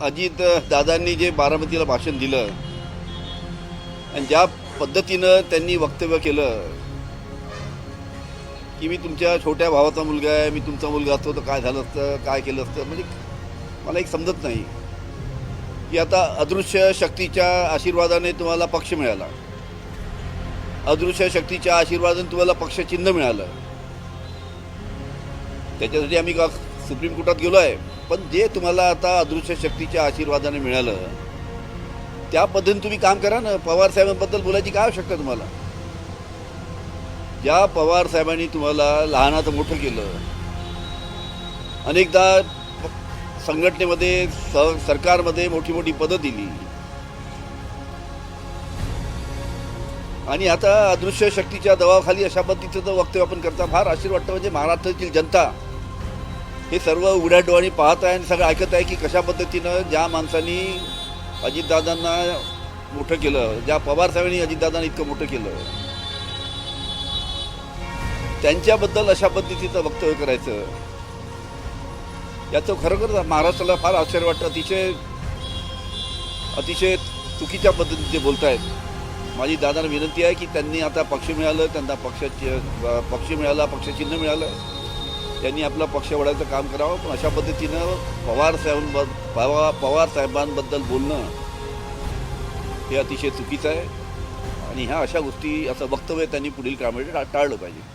अजित दादांनी जे बारामतीला भाषण दिलं आणि ज्या पद्धतीनं त्यांनी वक्तव्य केलं की मी तुमच्या छोट्या भावाचा मुलगा आहे मी तुमचा मुलगा असतो तर काय झालं असतं काय केलं असतं? म्हणजे मला एक समजत नाही की आता अदृश्य शक्तीच्या आशीर्वादाने तुम्हाला पक्ष मिळाला. अदृश्य शक्तीच्या आशीर्वादाने तुम्हाला पक्षचिन्ह मिळालं. त्याच्यासाठी आम्ही का सुप्रीम कोर्टात गेलो आहे? पण जे तुम्हाला आता अदृश्य शक्तीच्या आशीर्वादाने मिळालं त्या पद्धतीने तुम्ही काम करा ना. पवार साहेबांबद्दल बोलायची काय आवश्यकता तुम्हाला? ज्या पवार साहेबांनी तुम्हाला लहानाचं मोठं केलं अनेकदा संघटनेमध्ये स सरकारमध्ये मोठी मोठी पदं दिली. आणि आता अदृश्य शक्तीच्या दबावाखाली अशा पद्धतीचं वक्तव्य आपण करता फार आशीर्वाद वाटतं. म्हणजे महाराष्ट्रातील जनता हे सर्व उघड्या डोळ्याने पाहत आहे आणि सगळं ऐकत आहे की कशा पद्धतीनं ज्या माणसांनी अजितदादांना मोठं केलं ज्या पवार साहेबांनी अजितदादांना इतकं मोठं केलं त्यांच्याबद्दल अशा पद्धतीचं वक्तव्य करायचं याचं खरोखर महाराष्ट्राला फार आश्चर्य वाटतं. अतिशय अतिशय चुकीच्या पद्धतीने ते बोलत आहेत माझी दादांना विनंती आहे की त्यांनी आता पक्ष मिळालं त्यांना पक्षाचे पक्ष मिळाला पक्षचिन्ह मिळालं. त्यांनी आपला पक्ष वाढायचं काम करावं पण अशा पद्धतीनं पवार साहेबांबद्दल पवा पवार साहेबांबद्दल बोलणं हे अतिशय चुकीचं आहे. आणि ह्या अशा गोष्टी असं वक्तव्य त्यांनी पुढील कामामध्ये टाळलं पाहिजे.